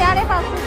あれば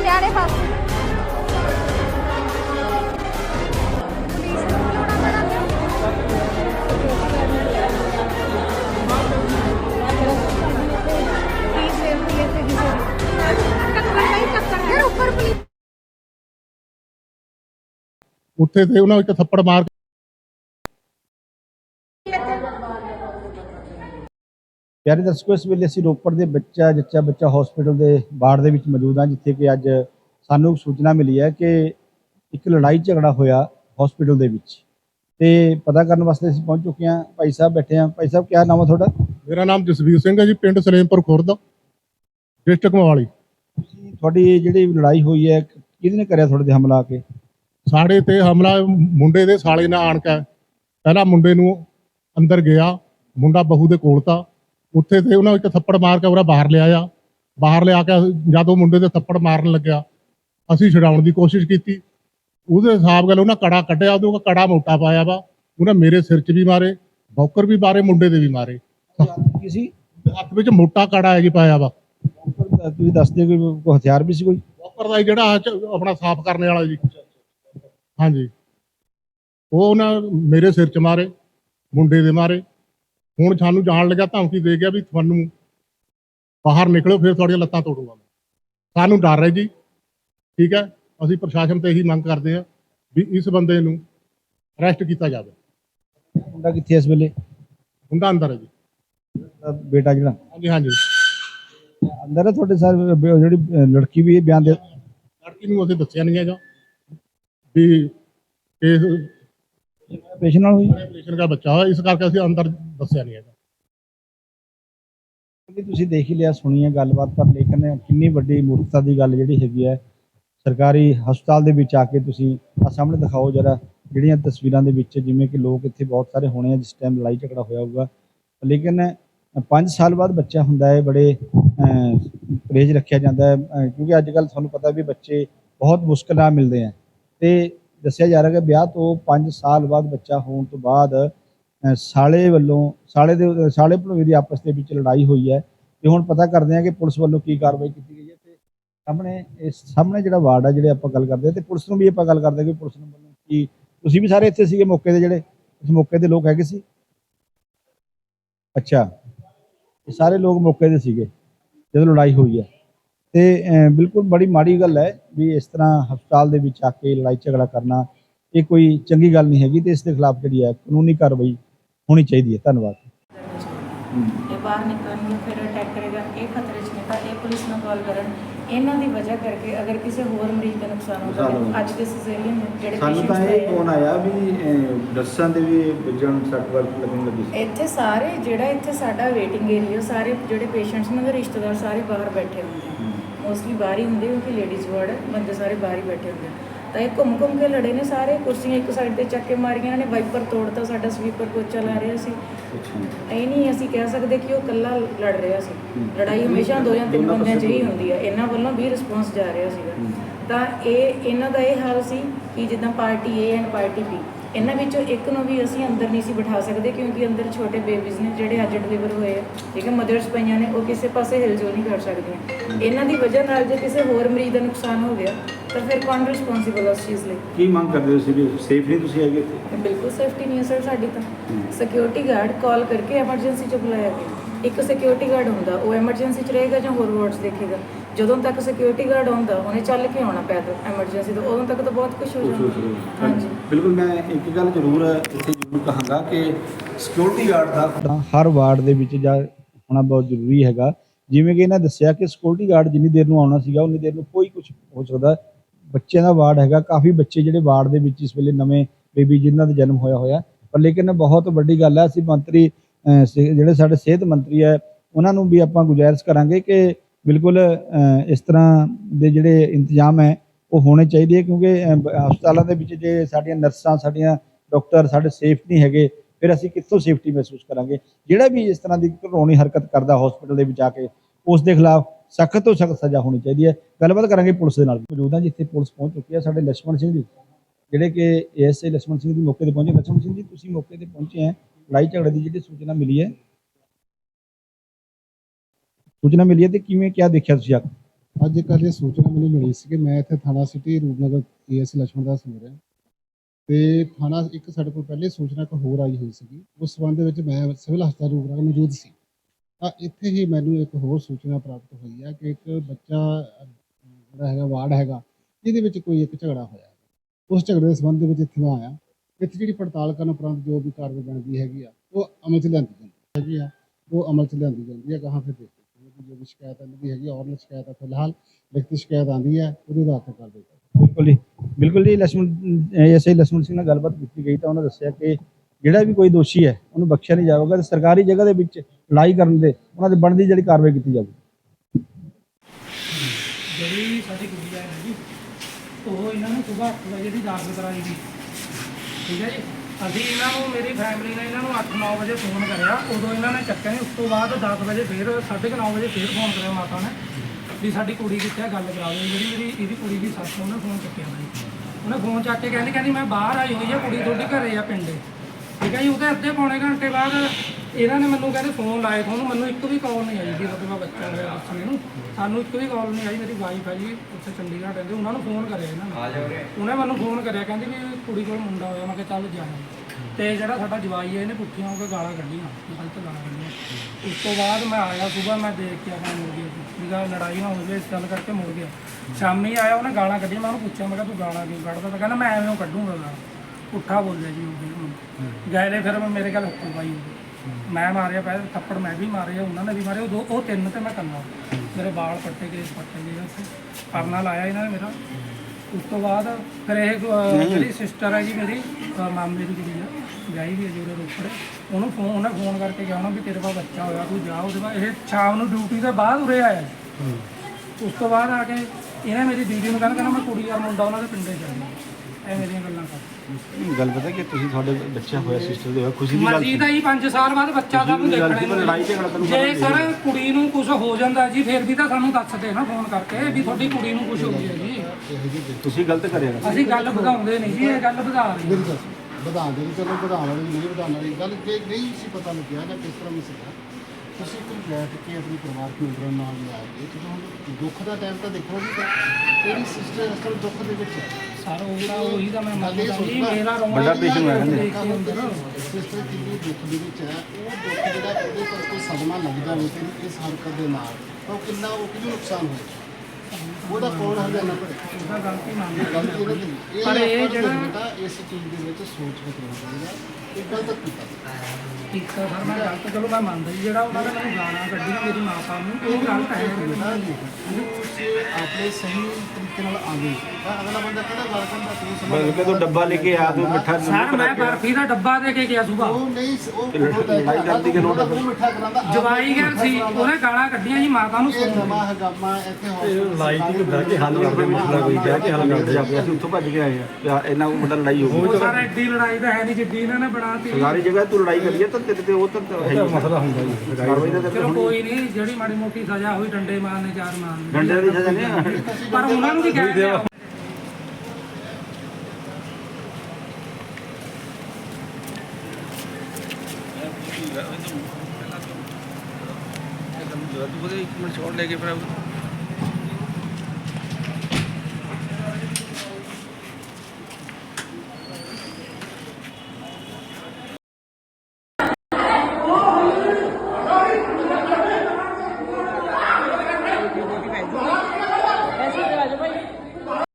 ਯਾਰ ਉੱਪਰ ਪੁਲਿਸ ਉੱਥੇ ਤੇ ਉਹਨਾਂ ਇੱਕ ਥੱਪੜ ਮਾਰ ਕੇ ਪਿਆਰੇ ਦਰਸ਼ਕੋ ਇਸ ਵੇਲੇ ਅਸੀਂ ਰੋਪੜ ਦੇ ਬੱਚਾ ਜੱਚਾ ਬੱਚਾ ਹਸਪੀਟਲ ਦੇ ਬਾੜ ਦੇ ਵਿੱਚ ਮੌਜੂਦ ਹਾਂ ਜਿੱਥੇ ਕਿ ਅੱਜ ਸਾਨੂੰ ਸੂਚਨਾ ਮਿਲੀ ਹੈ ਕਿ ਇੱਕ ਲੜਾਈ ਝਗੜਾ ਹੋਇਆ ਹਸਪੀਟਲ ਦੇ ਵਿੱਚ। ਤੇ ਪਤਾ ਕਰਨ ਵਾਸਤੇ ਅਸੀਂ ਪਹੁੰਚ ਚੁੱਕੇ ਹਾਂ ਭਾਈ ਸਾਹਿਬ ਬੈਠੇ ਹਾਂ। ਭਾਈ ਸਾਹਿਬ ਕੀ ਨਾਮ ਹੈ ਤੁਹਾਡਾ? ਮੇਰਾ ਨਾਮ ਜਸਵੀਰ ਸਿੰਘ ਹੈ ਜੀ ਪਿੰਡ ਸਲੇਮਪੁਰ ਖੁਰਦ ਡਿਸਟ੍ਰਿਕਟ ਮੋਹਾਲੀ। ਤੁਹਾਡੀ ਜਿਹੜੀ ਲੜਾਈ ਹੋਈ ਹੈ ਕਿਹਦੇ ਨੇ ਕਰਿਆ ਤੁਹਾਡੇ ਤੇ ਹਮਲਾ ਕੇ? ਸਾਡੇ ਤੇ ਹਮਲਾ ਮੁੰਡੇ ਦੇ ਸਾਲੇ ਨਾਲ ਆਣ ਕੇ ਪਹਿਲਾਂ ਮੁੰਡੇ ਨੂੰ ਅੰਦਰ ਗਿਆ ਮੁੰਡਾ ਬਹੂ ਦੇ ਕੋਲ ਤਾ ਉੱਥੇ ਤੇ ਉਹਨਾਂ ਇੱਕ ਥੱਪੜ ਮਾਰ ਕੇ ਉਹਰਾ ਬਾਹਰ ਲਿਆਇਆ। ਬਾਹਰ ਲਿਆ ਕੇ ਜਦੋਂ ਮੁੰਡੇ ਦੇ ਥੱਪੜ ਮਾਰਨ ਲੱਗਿਆ ਅਸੀਂ ਛਡਾਉਣ ਦੀ ਕੋਸ਼ਿਸ਼ ਕੀਤੀ। ਉਹਦੇ ਹਿਸਾਬ ਗੱਲ ਉਹਨਾਂ ਕੜਾ ਕੱਢਿਆ ਉਹਦੇ ਕੜਾ ਮੋਟਾ ਪਾਇਆ ਵਾ। ਉਹਨੇ ਮੇਰੇ ਸਿਰ 'ਚ ਵੀ ਮਾਰੇ ਬੌਕਰ ਵੀ ਮਾਰੇ ਮੁੰਡੇ ਦੇ ਵੀ ਮਾਰੇ। ਕੀ ਸੀ ਹੱਥ ਵਿੱਚ ਮੋਟਾ ਕੜਾ ਹੈ ਜੀ ਪਾਇਆ ਵਾ। ਤੁਸੀਂ ਦੱਸਦੇ ਕੋਈ ਕੋਈ ਹਥਿਆਰ ਵੀ ਸੀ ਕੋਈ? ਵਾਪਰ ਦਾ ਜਿਹੜਾ ਆਪਣਾ ਸਾਫ਼ ਕਰਨ ਵਾਲਾ ਜੀ। ਹਾਂਜੀ। ਉਹ ਉਹਨਾਂ ਮੇਰੇ ਸਿਰ 'ਚ ਮਾਰੇ ਮੁੰਡੇ ਦੇ ਮਾਰੇ। ਹੁਣ ਸਾਨੂੰ ਜਾਣ ਲੱਗਾ ਧਮਕੀ ਦੇ ਗਿਆ ਵੀ ਤੁਹਾਨੂੰ ਬਾਹਰ ਨਿਕਲੋ ਫਿਰ ਤੁਹਾਡੀਆਂ ਲੱਤਾਂ ਤੋੜੂਗਾ ਸਾਨੂੰ ਡਰ ਹੈ ਜੀ ਠੀਕ ਹੈ? ਅਸੀਂ ਪ੍ਰਸ਼ਾਸਨ ਤੇ ਇਹੀ ਮੰਗ ਕਰਦੇ ਹਾਂ ਵੀ ਇਸ ਬੰਦੇ ਨੂੰ ਅਰੈਸਟ ਕੀਤਾ ਜਾਵੇ। ਮੁੰਡਾ ਕਿੱਥੇ ਇਸ ਵੇਲੇ? ਹੁੰਦਾ ਅੰਦਰ ਹੈ ਜੀ। ਬੇਟਾ ਜਿਹੜਾ? ਹਾਂਜੀ ਹਾਂਜੀ। ਅੰਦਰ ਹੈ ਤੁਹਾਡੇ ਸਰ ਜਿਹੜੀ ਲੜਕੀ ਵੀ ਇਹ ਬਿਆਨ ਦੇ ਲੜਕੀ ਨੂੰ ਅਸੀਂ ਦੱਸਿਆ ਨਹੀਂ ਹੈਗਾ ਵੀ ਇਸ ਪੇਸ਼ੈਂਟ ਨਾਲ ਹੋਈ? ਆਪਰੇਸ਼ਨ ਦਾ ਬੱਚਾ ਹੋਇਆ ਇਸ ਕਰਕੇ ਅਸੀਂ ਅੰਦਰ ਦੱਸਿਆ ਨਹੀਂ ਹੈਗਾ। ਕਿ ਤੁਸੀਂ ਦੇਖ ਹੀ ਲਿਆ ਸੁਣੀ ਹੈ ਗੱਲਬਾਤ ਪਰ ਲੇਕਿਨ ਕਿੰਨੀ ਵੱਡੀ ਮੂਰਖਤਾ ਦੀ ਗੱਲ ਜਿਹੜੀ ਹੈਗੀ ਹੈ ਸਰਕਾਰੀ ਹਸਪਤਾਲ ਦੇ ਵਿੱਚ ਆ ਕੇ ਤੁਸੀਂ ਆ ਸਾਹਮਣੇ ਦਿਖਾਓ ਜਰਾ ਜਿਹੜੀਆਂ ਤਸਵੀਰਾਂ ਦੇ ਵਿੱਚ ਜਿਵੇਂ ਕਿ ਲੋਕ ਇੱਥੇ ਬਹੁਤ ਸਾਰੇ ਹੋਣੇ ਆ ਜਿਸ ਟਾਈਮ ਲੜਾਈ ਝਗੜਾ ਹੋਇਆ ਹੋਊਗਾ। ਲੇਕਿਨ 5 ਸਾਲ ਬਾਅਦ ਬੱਚਾ ਹੁੰਦਾ ਹੈ ਬੜੇ ਪਰਹੇਜ ਰੱਖਿਆ ਜਾਂਦਾ ਹੈ ਕਿਉਂਕਿ ਅੱਜ ਕੱਲ ਤੁਹਾਨੂੰ ਪਤਾ ਵੀ ਬੱਚੇ ਬਹੁਤ ਮੁਸ਼ਕਲ ਮਿਲਦੇ ਆ। ਤੇ ਦੱਸਿਆ ਜਾ ਰਿਹਾ ਕਿ ਵਿਆਹ ਤੋਂ 5 ਸਾਲ ਬਾਅਦ ਬੱਚਾ ਹੋਣ ਤੋਂ ਬਾਅਦ ਸਾਲੇ ਵੱਲੋਂ, ਸਾਲੇ ਦੇ, ਸਾਲੇ ਭਣੋਈ ਦੀ ਆਪਸ ਦੇ ਵਿੱਚ ਲੜਾਈ ਹੋਈ ਹੈ ਤੇ ਹੁਣ ਪਤਾ ਕਰਦੇ ਹਾਂ ਕਿ ਪੁਲਿਸ ਵੱਲੋਂ ਕੀ ਕਾਰਵਾਈ ਕੀਤੀ ਗਈ ਹੈ ਤੇ ਸਾਹਮਣੇ ਇਸ ਸਾਹਮਣੇ ਜਿਹੜਾ ਵਾਰਡ ਆ ਜਿਹੜੇ ਆਪਾਂ ਗੱਲ ਕਰਦੇ ਹਾਂ ਤੇ ਪੁਲਿਸ ਨੂੰ ਵੀ ਆਪਾਂ ਗੱਲ ਕਰਦੇ ਹਾਂ ਕਿ ਪੁਲਿਸ ਨੂੰ ਵੱਲੋਂ ਕੀ, ਤੁਸੀਂ ਵੀ ਸਾਰੇ ਇੱਥੇ ਸੀਗੇ ਮੌਕੇ ਦੇ ਜਿਹੜੇ, ਇਸ ਮੌਕੇ ਦੇ ਲੋਕ ਹੈਗੇ ਸੀ? ਅੱਛਾ, ਇਹ ਸਾਰੇ ਲੋਕ ਮੌਕੇ ਦੇ ਸੀਗੇ ਜਦੋਂ ਲੜਾਈ ਹੋਈ ਹੈ। ਤੇ ਬਿਲਕੁਲ ਬੜੀ ਮਾੜੀ ਗੱਲ ਹੈ ਵੀ ਇਸ ਤਰ੍ਹਾਂ ਹਸਪਤਾਲ ਦੇ ਵਿੱਚ ਆ ਕੇ ਲੜਾਈ ਝਗੜਾ ਕਰਨਾ ਇਹ ਕੋਈ ਚੰਗੀ ਗੱਲ ਨਹੀਂ ਹੈਗੀ ਤੇ ਇਸ ਦੇ ਖਿਲਾਫ ਜਿਹੜੀ ਹੈ ਕਾਨੂੰਨੀ ਕਾਰਵਾਈ ਹੋਣੀ ਚਾਹੀਦੀ ਹੈ। ਧੰਨਵਾਦ। ਇਹ ਬਾਹਰ ਨਿਕਲਣਗੇ ਫਿਰ ਅਟੈਕ ਕਰੇਗਾ ਇਹ ਖਤਰੇ 'ਚ ਨੇ ਤਾਂ ਇਹ ਪੁਲਿਸ ਨੂੰ ਕਾਲ ਕਰਨ। ਇਹਨਾਂ ਦੀ ਵਜ੍ਹਾ ਕਰਕੇ ਅਗਰ ਕਿਸੇ ਹੋਰ ਮਰੀਜ਼ ਦਾ ਨੁਕਸਾਨ ਹੈ ਹੋਵੇ। ਅੱਜ ਦੇ ਸਿਜ਼ੇਰੀਅਨ ਜਿਹੜੇ ਸਾਨੂੰ ਤਾਂ patients ਇਹ ਪਏ ਆ, ਫੋਨ ਆਇਆ ਵੀ ਦੱਸਾਂ ਦੇ ਵੀ ਵੱਜਣ ਸੱਟ ਵਰਕ ਲੱਗਣ ਲੱਗੀ ਸੀ। ਇੱਥੇ ਸਾਰੇ ਜਿਹੜਾ ਇੱਥੇ ਸਾਡਾ ਵੇਟਿੰਗ ਏਰੀਆ ਸਾਰੇ ਜਿਹੜੇ ਪੇਸ਼ੈਂਟਸ ਨੇ ਉਹਦੇ ਰਿਸ਼ਤੇਦਾਰ ਸਾਰੇ ਬਾਹਰ ਬੈਠੇ ਹੁੰਦੇ ਆ। ਮੋਸਟਲੀ ਬਾਹਰ ਹੀ ਹੁੰਦੇ ਕਿਉਂਕਿ ਲੇਡੀਜ਼ ਵਾਰਡ ਹੈ ਬੰਦੇ ਸਾਰੇ ਬਾਹਰ ਹੀ ਬੈਠੇ ਹੁੰਦੇ। ਤਾਂ ਇਹ ਘੁੰਮ ਘੁੰਮ ਕੇ ਲੜੇ ਨੇ ਸਾਰੇ ਕੁਰਸੀਆਂ ਇੱਕ ਸਾਈਡ ਤੇ ਚੱਕ ਕੇ ਮਾਰੀਆਂ ਇਹਨਾਂ ਨੇ ਵਾਈਪਰ ਤੋੜਤਾ ਸਾਡਾ ਸਵੀਪਰ ਪੋਚਾ ਲਾ ਰਿਹਾ ਸੀ। ਇਹ ਨਹੀਂ ਅਸੀਂ ਕਹਿ ਸਕਦੇ ਕਿ ਉਹ ਇਕੱਲਾ ਲੜ ਰਿਹਾ ਸੀ। ਲੜਾਈ ਹਮੇਸ਼ਾ ਦੋ ਜਾਂ ਤਿੰਨ ਬੰਦਿਆਂ 'ਚ ਹੀ ਹੁੰਦੀ ਹੈ ਇਹਨਾਂ ਵੱਲੋਂ ਵੀ ਰਿਸਪੌਂਸ ਜਾ ਰਿਹਾ ਸੀਗਾ। ਤਾਂ ਇਹ ਇਹਨਾਂ ਦਾ ਇਹ ਹਾਲ ਸੀ ਕਿ ਜਿੱਦਾਂ party A and party B ਇਹਨਾਂ ਵਿੱਚੋਂ ਇੱਕ ਨੂੰ ਵੀ ਅਸੀਂ ਅੰਦਰ ਨਹੀਂ ਸੀ ਬਿਠਾ ਸਕਦੇ ਕਿਉਂਕਿ ਅੰਦਰ ਛੋਟੇ ਬੇਬੀਜ਼ ਨੇ ਜਿਹੜੇ ਅੱਜ ਡਿਲੀਵਰ ਹੋਏ ਆ ਠੀਕ ਹੈ ਮਦਰਸ ਪਈਆਂ ਨੇ ਉਹ ਕਿਸੇ ਪਾਸੇ ਹਿਲਜੁਲ ਨਹੀਂ ਕਰ ਸਕਦੀਆਂ। ਇਹਨਾਂ ਦੀ ਵਜ੍ਹਾ ਨਾਲ ਜੇ ਕਿਸੇ ਹੋਰ ਮਰੀਜ਼ ਦਾ ਨੁਕਸਾਨ ਹੋ ਗਿਆ ਤਾਂ ਫਿਰ ਕੌਣ ਰਿਸਪੌਂਸਿਬਲ ਉਸ ਚੀਜ਼ ਲਈ? ਕੀ ਮੰਗ ਕਰਦੇ ਹੋ ਸੀ ਵੀ ਸੇਫ ਨਹੀਂ ਤੁਸੀਂ ਹੈਗੇ ਇੱਥੇ? ਬਿਲਕੁਲ ਸੇਫਟੀ ਨਹੀਂ ਹੈ ਸਰ ਸਾਡੀ ਤਾਂ। ਸਿਕਿਉਰਿਟੀ ਗਾਰਡ ਕਾਲ ਕਰਕੇ ਐਮਰਜੈਂਸੀ ਚ ਬੁਲਾਇਆ ਗਿਆ। ਇੱਕ ਸਿਕਿਉਰਿਟੀ ਗਾਰਡ ਹੁੰਦਾ ਉਹ ਐਮਰਜੈਂਸੀ ਚ ਰਹੇਗਾ ਜਾਂ ਹੋਰ ਵਾਰਡਸ ਦੇਖੇਗਾ? ਜਦੋਂ ਤੱਕ ਸਿਕਿਉਰਿਟੀ ਗਾਰਡ ਆਉਂਦਾ ਉਹਨੇ ਚੱਲ ਕੇ ਆਉਣਾ ਪੈਦਲ ਐਮਰਜੈਂਸੀ ਤੋਂ ਉਦੋਂ ਤੱਕ ਤਾਂ ਬਹੁਤ ਕੁਝ ਹੋ ਜਾਂਦਾ। ਹਾਂਜੀ। ਬਿਲਕੁਲ ਮੈਂ ਇੱਕ ਗੱਲ ਜ਼ਰੂਰ ਇੱਥੇ ਜ਼ਰੂਰ ਕਹਾਂਗਾ ਕਿ ਸਿਕਿਉਰਿਟੀ ਗਾਰਡ ਦਾ ਤਾਂ ਹਰ ਵਾਰਡ ਦੇ ਵਿੱਚ ਜਾ ਹੋਣਾ ਬਹੁਤ ਜ਼ਰੂਰੀ ਹੈਗਾ। ਜਿਵੇਂ ਕਿ ਇਹਨਾਂ ਦੱਸਿਆ ਕਿ ਸਿਕਿਉਰਿਟੀ ਗਾਰਡ ਜਿੰਨੀ ਦੇਰ ਨੂੰ ਆਉਣਾ ਸੀਗਾ ਉਨੀ ਦੇਰ ਨੂੰ ਕੋਈ ਕੁਝ ਹੋ ਸਕਦਾ। ਬੱਚਿਆਂ ਦਾ ਵਾਰਡ ਹੈਗਾ ਕਾਫੀ ਬੱਚੇ ਜਿਹੜੇ ਵਾਰਡ ਦੇ ਵਿੱਚ ਇਸ ਵੇਲੇ ਨਵੇਂ ਬੇਬੀ ਜਿਨ੍ਹਾਂ ਦਾ ਜਨਮ ਹੋਇਆ ਹੋਇਆ। ਪਰ ਲੇਕਿਨ ਬਹੁਤ ਵੱਡੀ ਗੱਲ ਹੈ ਅਸੀਂ ਮੰਤਰੀ ਅਹ, ਸੇ- ਜਿਹੜੇ ਸਾਡੇ ਸਿਹਤ ਮੰਤਰੀ ਹੈ ਉਹਨਾਂ ਨੂੰ ਵੀ ਆਪਾਂ ਗੁਜ਼ਾਰਿਸ਼ ਕਰਾਂਗੇ ਕਿ ਬਿਲਕੁਲ ਇਸ ਤਰ੍ਹਾਂ ਦੇ ਜਿਹੜੇ ਇੰਤਜ਼ਾਮ ਹੈ, ਉਹ ਹੋਣੇ ਚਾਹੀਦੇ ਹੈ ਕਿਉਂਕਿ ਹਸਪਤਾਲਾਂ ਦੇ ਵਿੱਚ ਜੇ ਸਾਡੀਆਂ ਨਰਸਾਂ, ਸਾਡੀਆਂ ਡਾਕਟਰ ਸਾਡੇ ਸੇਫ ਨਹੀਂ ਹੈਗੇ, ਫਿਰ ਅਸੀਂ ਕਿੱਥੋਂ ਸੇਫਟੀ ਮਹਿਸੂਸ ਕਰਾਂਗੇ? ਜਿਹੜਾ ਵੀ ਇਸ ਤਰ੍ਹਾਂ ਦੀ ਘਰੋਣੀ ਹਰਕਤ ਕਰਦਾ ਹਸਪੀਟਲ ਦੇ ਵਿੱਚ ਆ ਕੇ, ਉਸ ਦੇ ਖਿਲਾਫ ਸਖਤ ਤੋਂ ਸਖਤ ਸਜ਼ਾ ਹੋਣੀ ਚਾਹੀਦੀ ਹੈ। ਗੱਲਬਾਤ ਕਰਾਂਗੇ ਪੁਲਿਸ ਦੇ ਨਾਲ। ਮੌਜੂਦ ਹਾਂ ਜਿੱਥੇ ਪੁਲਿਸ ਪਹੁੰਚ ਚੁੱਕੀ ਹੈ ਸਾਡੇ ਲక్ష్మణ ਸਿੰਘ ਜੀ। ਜਿਹੜੇ ਕਿ ਐਸਏ ਲక్ష్మణ ਸਿੰਘ ਦੀ ਮੌਕੇ ਤੇ ਪਹੁੰਚੇ। ਲక్ష్మణ ਸਿੰਘ ਜੀ, ਤੁਸੀਂ ਮੌਕੇ ਤੇ ਪਹੁੰਚੇ ਆ ਲੜਾਈ ਝਗੜੇ ਦੀ ਜਿਹੜੀ ਸੂਚਨਾ ਮਿਲੀ ਹੈ ਸੂਚਨਾ ਮਿਲੀ ਹੈ ਤੇ ਕਿਵੇਂ, ਕਿਆ ਦੇਖਿਆ ਤੁਸੀਂ ਅੱਜ ਕੱਲ੍ਹ ਇਹ ਸੂਚਨਾ ਮੈਨੂੰ ਮਿਲੀ ਸੀ ਕਿ ਮੈਂ ਇੱਥੇ ਥਾਣਾ ਸਿਟੀ ਰੂਪਨਗਰ ਏਐਸ ਲਛਮਣ ਦਾਸ ਹੋ। ਰਿਹਾ ਤੇ ਥਾਣਾ ਇੱਕ ਸਾਡੇ ਕੋਲ ਪਹਿਲੇ ਸੂਚਨਾ ਇੱਕ ਹੋਰ ਆਈ ਹੋਈ ਸੀਗੀ। ਉਸ ਸੰਬੰਧ ਵਿੱਚ ਮੈਂ ਸਿਵਲ ਹਸਪਤਾਲ ਰੂਪਨਗਰ ਮੌਜੂਦ ਸੀ। ਤਾਂ ਇੱਥੇ ਹੀ ਮੈਨੂੰ ਇੱਕ ਹੋਰ ਸੂਚਨਾ ਪ੍ਰਾਪਤ ਹੋਈ ਹੈ ਕਿ ਇੱਕ ਬੱਚਾ, ਜਿਹੜਾ ਹੈਗਾ ਵਾਰਡ ਹੈਗਾ, ਜਿਹਦੇ ਵਿੱਚ ਕੋਈ ਇੱਕ ਝਗੜਾ ਹੋਇਆ ਹੈ। ਉਸ ਝਗੜੇ ਦੇ ਸੰਬੰਧ ਵਿੱਚ ਇੱਥੇ ਮੈਂ ਆਇਆ। ਇੱਥੇ ਜਿਹੜੀ ਪੜਤਾਲ ਕਰਨ ਉਪਰੰਤ ਜੋ ਵੀ ਕਾਰਵਾਈ ਬਣਦੀ ਹੈਗੀ ਆ, ਉਹ ਅਮਲ 'ਚ ਲਿਆਂਦੀ ਜਾਂਦੀ ਹੈਗੀ ਆ। ਉਹ ਅਮਲ 'ਚ ਲਿਆਂਦੀ ਜਾਂਦੀ ਹੈ, ਗਾਹਾਂ ਫਿਰ ਦੇਖੋ ਜੋ ਵੀ ਸ਼ਿਕਾਇਤ ਇਹਨਾਂ ਦੀ ਹੈਗੀ ਔਰਲ ਸ਼ਿਕਾਇਤ ਹੈ ਫਿਲਹਾਲ ਲਿਖਤੀ ਸ਼ਿਕਾਇਤ ਆਂਦੀ ਹੈ ਉਹਦੇ ਆਧਾਰ ਤੇ ਕਾਰਵਾਈ ਕਰਾਂਗੇ ਬਿਲਕੁਲ ਜੀ ਬਿਲਕੁਲ ਜੀ ਲਛਮਣ ਐਸਏ ਲਛਮਣ ਸਿੰਘ ਨਾਲ ਗੱਲਬਾਤ ਕੀਤੀ ਗਈ ਤਾਂ ਉਹਨਾਂ ਦੱਸਿਆ ਕਿ ਜਿਹੜਾ ਵੀ ਕੋਈ ਦੋਸ਼ੀ ਹੈ ਉਹਨੂੰ ਬਖਸ਼ਿਆ ਨਹੀਂ ਜਾਵੇਗਾ ਤੇ ਸਰਕਾਰੀ ਜਗ੍ਹਾ ਦੇ ਵਿੱਚ ਲੜਾਈ ਕਰਨ ਦੇ ਉਹਨਾਂ ਦੇ ਬਣਦੀ ਜਿਹੜੀ ਕਾਰਵਾਈ ਕੀਤੀ ਜਾਵੇਗੀ ਜਿਹੜੀ ਸਾਡੀ ਗੁੜੀਆ ਹੈ ਜੀ ਉਹ ਇਹਨਾਂ ਨੂੰ ਸਵੇਰ 8 ਵਜੇ ਦੀ ਦਾਖਲ ਕਰਾਈ ਗਈ। ਠੀਕ ਹੈ ਜੀ? ਅਸੀਂ ਇਹਨਾਂ ਨੂੰ, ਮੇਰੀ ਫੈਮਿਲੀ ਨੇ ਇਹਨਾਂ ਨੂੰ 8-9 ਵਜੇ ਫੋਨ ਕਰਿਆ। ਉਦੋਂ ਇਹਨਾਂ ਨੇ ਚੱਕਿਆ ਨਹੀਂ ਉਸ ਤੋਂ ਬਾਅਦ 10 ਵਜੇ ਫੇਰ 9:30 ਵਜੇ ਫੇਰ ਫੋਨ ਕਰਿਆ ਮਾਤਾ ਨੇ, ਵੀ ਸਾਡੀ ਕੁੜੀ ਕਿੱਥੇ ਆ, ਗੱਲ ਕਰਾ ਦਿਓ। ਜਿਹੜੀ ਮੇਰੀ, ਇਹਦੀ ਕੁੜੀ ਦੀ ਸੱਸ ਉਹਨੇ ਫੋਨ ਚੁੱਕਿਆ ਬਾਈ। ਉਹਨੇ ਫੋਨ ਚੱਕ ਕੇ ਕਹਿੰਦੀ ਕਹਿੰਦੀ, ਮੈਂ ਬਾਹਰ ਆਈ ਹੋਈ ਆ, ਕੁੜੀ ਤੁਹਾਡੇ ਘਰੇ ਆ ਪਿੰਡੇ। ਠੀਕ ਹੈ ਜੀ, ਉਹਦੇ ਅੱਧੇ ਪੌਣੇ ਘੰਟੇ ਬਾਅਦ ਇਹਨਾਂ ਨੇ ਮੈਨੂੰ ਕਹਿੰਦੇ ਫੋਨ ਲਾਏ ਤੁਹਾਨੂੰ ਮੈਨੂੰ ਇੱਕ ਵੀ ਕਾਲ ਨਹੀਂ ਆਈ ਵੀ ਤੁਹਾਡੇ ਮੈਂ ਬੱਚਾ ਹੋਇਆ ਦੱਸਣੇ ਨੂੰ ਸਾਨੂੰ ਇੱਕ ਵੀ ਕਾਲ ਨਹੀਂ ਆਈ ਮੇਰੀ ਵਾਈਫ ਹੈ ਜੀ ਉੱਥੇ ਚੰਡੀਗੜ੍ਹ ਰਹਿੰਦੇ ਉਹਨਾਂ ਨੂੰ ਫੋਨ ਕਰਿਆ ਇਹਨਾਂ ਨੇ। ਉਹਨੇ ਮੈਨੂੰ ਫੋਨ ਕਰਿਆ ਕਹਿੰਦੀ ਵੀ ਕੁੜੀ ਕੋਲ ਮੁੰਡਾ ਹੋਇਆ ਮੈਂ ਕਿਹਾ ਚੱਲ ਜਾਣਾ। ਤੇ ਜਿਹੜਾ ਸਾਡਾ ਜਵਾਈ ਹੈ ਇਹਨੇ ਪੁੱਠੀਆਂ ਹੋ ਕੇ ਗਾਲਾਂ ਕੱਢੀਆਂ ਗਲਤ ਗਾਲਾਂ ਕੱਢੀਆਂ। ਉਸ ਤੋਂ ਬਾਅਦ ਮੈਂ ਆਇਆ ਸਵੇਰ ਮੈਂ ਦੇਖ ਕੇ ਆਪਣਾ ਮੁੜ ਗਿਆ ਵੀਗਾ ਲੜਾਈ ਨਾ ਹੋ ਜਾਵੇ ਇਸ ਗੱਲ ਕਰਕੇ ਮੁੜ ਗਿਆ। ਸ਼ਾਮੀ ਆਇਆ ਉਹਨੇ ਗਾਲਾਂ ਕੱਢੀਆਂ ਮੈਂ ਉਹਨੂੰ ਪੁੱਛਿਆ ਮੈਂ ਕਿਹਾ ਤੂੰ ਗਾਲਾਂ ਕਿਉਂ ਕੱਢਦਾ? ਤਾਂ ਕਹਿੰਦਾ ਮੈਂ ਐਵੇਂ ਕੱਢੂੰਗਾ ਗਾਲਾਂ। ਪੁੱਠਾ ਬੋਲਿਆ ਜੀ ਉਹ ਨੇ ਫਿਰ ਮੈਂ ਮੇਰੇ ਗੱਲ ਹੱਥੋਂ ਪਾਈ। ਮੈਂ ਮਾਰਿਆ ਪਹਿਲੇ ਥੱਪੜ ਮੈਂ ਵੀ ਮਾਰਿਆ ਉਹਨਾਂ ਨੇ ਵੀ ਮਾਰੇ ਉਹ ਦੋ ਉਹ ਤਿੰਨ ਤੇ ਮੈਂ ਕੱਲਾ ਮੇਰੇ ਵਾਲ ਪੱਟੇ ਗਏ ਪੱਟੇ ਗਏ ਉੱਥੇ। ਪਰਨਾ ਲਾਇਆ ਇਹਨਾਂ ਨੇ ਮੇਰਾ। ਉਸ ਤੋਂ ਬਾਅਦ ਫਿਰ ਇਹ ਅਹ, ਜਿਹੜੀ ਸਿਸਟਰ ਹੈ ਜੀ ਮੇਰੀ ਅਹ, ਮਾਮੇ ਦੀ ਕੁੜੀ ਆ ਵਿਆਹੀ ਵੀ ਹੈ ਜੀ ਉਹਦੇ ਰੋਪੜ। ਉਹਨੂੰ ਫੋਨ ਉਹਨੇ ਫੋਨ ਕਰਕੇ ਕਿਹਾ ਵੀ ਤੇਰੇ ਕੋਲ ਬੱਚਾ ਹੋਇਆ ਤੂੰ ਜਾ ਉਹਦੇ ਬਾਅਦ। ਇਹ ਸ਼ਾਮ ਨੂੰ ਡਿਊਟੀ ਤੋਂ ਬਾਅਦ ਉਰੇ ਆਇਆ। ਜੀ। ਉਸ ਤੋਂ ਬਾਅਦ ਆ ਕੇ ਇਹਨੇ ਮੇਰੀ ਦੀਦੀ ਨੂੰ ਕਹਿੰਦਾ ਕਹਿੰਦਾ ਮੈਂ ਕੁੜੀ ਯਾਰ ਮੁੰਡਾ ਉਹਨਾਂ ਦੇ ਪਿੰਡੇ ਚੱਲਦਾ ਐ ਮੇਰੀਆਂ ਗੱਲਾਂ ਕਰ ਗੱਲ ਪਤਾ ਕਿ ਤੁਸੀਂ ਤੁਹਾਡੇ ਬੱਚਾ ਹੋਇਆ ਸਿਸਟਰ ਦੇ ਹੋਇਆ ਖੁਸ਼ੀ ਦੀ ਗੱਲ ਮਰਜ਼ੀ ਦਾ ਹੀ 5 ਸਾਲ ਬਾਅਦ ਬੱਚਾ ਸਭ ਨੂੰ ਦੇਖਣਾ ਹੀ ਲੜਾਈ ਝਗੜਾ ਤੈਨੂੰ ਜੇ ਸਰ ਕੁੜੀ ਨੂੰ ਕੁਝ ਹੋ ਜਾਂਦਾ ਜੀ ਫਿਰ ਵੀ ਤਾਂ ਸਾਨੂੰ ਦੱਸ ਦੇ ਨਾ ਫੋਨ ਕਰਕੇ ਵੀ ਤੁਹਾਡੀ ਕੁੜੀ ਨੂੰ ਕੁਝ ਹੋ ਗਿਆ ਜੀ ਤੁਸੀਂ ਗਲਤ ਕਰਿਆ ਨਾ। ਅਸੀਂ ਗੱਲ ਵਧਾਉਂਦੇ ਨਹੀਂ ਜੀ ਇਹ ਗੱਲ ਵਧਾ ਰਹੇ ਹਾਂ। ਮੇਰੀ ਗੱਲ ਸੁਣੋ। ਵਧਾਉਣ ਦੇ ਚਲੋ ਵਧਾਉਣ ਵਾਲੀ ਨਹੀਂ ਵਧਾਉਣ ਵਾਲੀ ਗੱਲ ਜੇ ਨਹੀਂ ਸੀ ਪਤਾ ਲੱਗਿਆ ਜਾਂ ਕਿਸ ਤਰ੍ਹਾਂ ਵੀ ਸੀਗਾ ਤੁਸੀਂ ਬੈਠ ਕੇ ਆਪਣੀ ਪਰਿਵਾਰਕ ਮੈਂਬਰਾਂ ਨਾਲ ਲਿਆ ਕੇ ਜਦੋਂ ਦੁੱਖ ਦਾ ਟਾਈਮ ਤਾਂ ਦੇਖੋ ਤਾਂ ਤੇਰੀ ਸਿਸਟਰ ਅਸਲ ਦੁੱਖ ਦੇ ਵਿੱਚ ਹੈ। ਸਰ ਉਹ ਤਾਂ ਉਹੀ ਤਾਂ ਮੈਂ ਮੰਨਦਾ ਜੀ ਮੇਰਾ ਰੋਣਾ ਵੱਡਾ patient ਹੋਇਆ ਨਾ। ਦੇਖ ਕੇ ਅੰਦਰ ਸਿਸਟਰ ਕਿੰਨੀ ਦੁੱਖ ਦੇ ਵਿੱਚ ਹੈ। ਉਹ ਦੁੱਖ ਜਿਹੜਾ ਉਹਦੇ ਪਰ ਕੋਈ ਸਦਮਾ ਲੱਗ ਜਾਵੇ ਤੇਰੀ ਇਸ ਹਰਕਤ ਦੇ ਨਾਲ। ਤਾਂ ਉਹ ਕਿੰਨਾ ਉਹ ਕਿੰਨਾ ਨੁਕਸਾਨ ਹੋਏਗਾ ਉਹਦਾ ਕੌਣ ਹਰਜਾਨਾ ਗਲਤੀ ਮੰਨਦਾ ਇਹ ਪਰ ਇਹ ਜਿਹੜਾ- ਇਸ ਚੀਜ਼ ਦੇ ਵਿੱਚ ਸੋਚ ਕੇ ਕਰਨਾ ਚਾਹੀਦਾ। ਕੀਤਾ ਠੀਕ ਤਾਂ ਸਰ ਮੈਂ ਗਲਤ ਚਲੋ ਮੈਂ ਮੰਨਦਾ ਜੀ ਜਿਹੜਾ ਉਹਨਾਂ ਨੇ ਮੈਨੂੰ ਗਾਣਾ ਕੱਢੀਆਂ ਮੇਰੀ ਮਾਤਾ ਨੂੰ ਉਹ ਗਲਤ ਹੈ ਬੇਟਾ ਤੁਸੀਂ ਆਪਣੇ ਸਹੀ ਤਰੀਕੇ ਨਾਲ ਆਵੇ ਤਾਂ ਅਗਲਾ ਬੰਦਾ ਕਿਹੜਾ ਗੱਲ ਕਰਦਾ ਤੂੰ ਸਮਝ ਬਲਕਿ ਤੂੰ ਡੱਬਾ ਲੈ ਕੇ ਆ ਤੂੰ ਮਿੱਠਾ ਸਰ ਮੈਂ ਬਰਫੀ ਦਾ ਡੱਬਾ ਦੇ ਕੇ ਗਿਆ ਸੁਬਾ ਉਹ ਨਹੀਂ ਉਹ ਲੜਾਈ ਕਰਦੀ ਕਿ ਨੋਟ ਉਹ ਮਿੱਠਾ ਕਰਾਂਦਾ। ਜਵਾਈ ਗਿਆ ਸੀ ਉਹਨੇ ਗਾਲਾਂ ਕੱਢੀਆਂ ਜੀ ਮਾਤਾ ਨੂੰ। ਇਹ ਨਵਾਂ ਹਗਾਮਾ ਇੱਥੇ ਹਸਪਤਾਲ ਲੜਾਈ ਦੀ ਬਹਿ ਕੇ ਹੱਲ ਕਰਦੇ ਮਸਲਾ ਕੋਈ ਬਹਿ ਕੇ ਹੱਲ ਕਰਦੇ ਜਾਂਦੇ ਅਸੀਂ ਉੱਥੋਂ ਭੱਜ ਕੇ ਆਏ ਆ ਇੰਨਾ ਵੱਡਾ ਲੜਾਈ ਹੋ ਗਈ। ਉਹ ਸਾਰਾ ਐਡੀ ਲੜਾਈ ਤਾਂ ਹੈ ਨਹੀਂ ਜਿੱਡੀ ਇਹਨਾਂ ਨੇ ਬਣਾਤੀ ਸਰਕਾਰੀ ਜਗ੍ਹਾ ਤੂੰ ਲੜਾਈ ਕਰੀਏ ਤਾਂ ਤੇਰੇ ਤੇ ਉਹ ਤਾਂ ਹੈ ਹੀ ਮਸਲਾ ਹੁੰਦਾ ਜੀ ਕਾਰਵਾਈ ਤਾਂ ਤੇ ਚਲੋ ਕੋਈ ਨਹੀਂ ਜਿਹੜੀ ਮਾੜੀ ਮੋਟੀ ਸਜ਼ਾ ਹੋਈ ਡੰਡੇ ਮਾਰਨੇ ਚਾਰ ਮਾਰਨੇ। ਡੰਡੇ ਦੀ ਸਜ਼ਾ ਨਹੀਂ ਪਰ ਉਹਨਾਂ ਨੂੰ ਵੀ ਕਹਿ ਰਿਹਾ ਤੂੰ ਉਹਦੇ ਇੱਕ ਮਿੰਟ ਛੋੜ ਲੈ ਕੇ ਫਿਰ